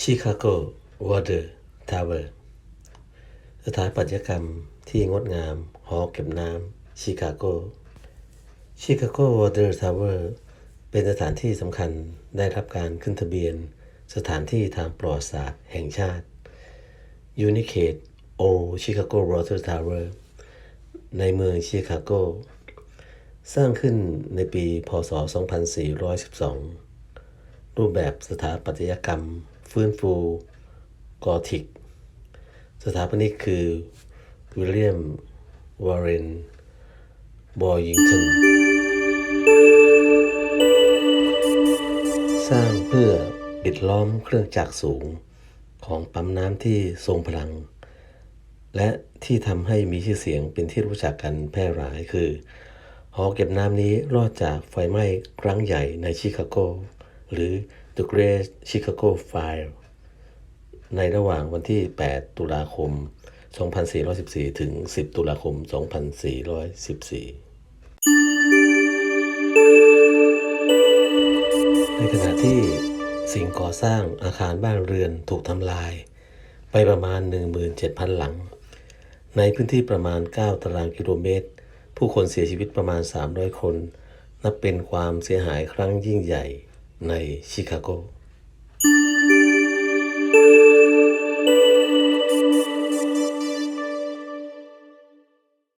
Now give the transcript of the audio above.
ชิคาโกวอเตอร์ทาวเวอร์สถาปัตยกรรมที่งดงาม หอเก็บน้ำชิคาโก ชิคาโกวอเตอร์ทาวเวอร์เป็นสถานที่สำคัญได้รับการขึ้นทะเบียน สถานที่ทางประวัติศาสตร์แห่งชาติยูนิเคตโอชิคาโกวอเตอร์ทาวเวอร์ในเมืองชิคาโก สร้างขึ้นในปี พศ 2412 รูปแบบสถาปัตยกรรม ฟื้นฟูกอธิก สถาปนิกคือวิลเลียมวอร์เรนบอยิงตันสร้างเพื่อปิดล้อมเครื่องจักรสูงของปั๊มน้ำที่ทรงพลัง และที่ทำให้มีชื่อเสียงเป็นที่รู้จักกันแพร่หลายคือ หอเก็บน้ำนี้รอดจากไฟไหม้ครั้งใหญ่ในชิคาโก หรือ The Great Chicago Fire ในระหว่างวันที่ 8 ตุลาคม 2414 ถึง 10 ตุลาคม 2414 ในขณะที่สิ่งก่อสร้างอาคารบ้านเรือนถูกทำลาย ไปประมาณ 17,000 หลัง ในพื้นที่ประมาณ 9 ตารางกิโลเมตร ผู้คนเสียชีวิตประมาณ 300 คน นับเป็นความเสียหายครั้งยิ่งใหญ่ ในชิคาโก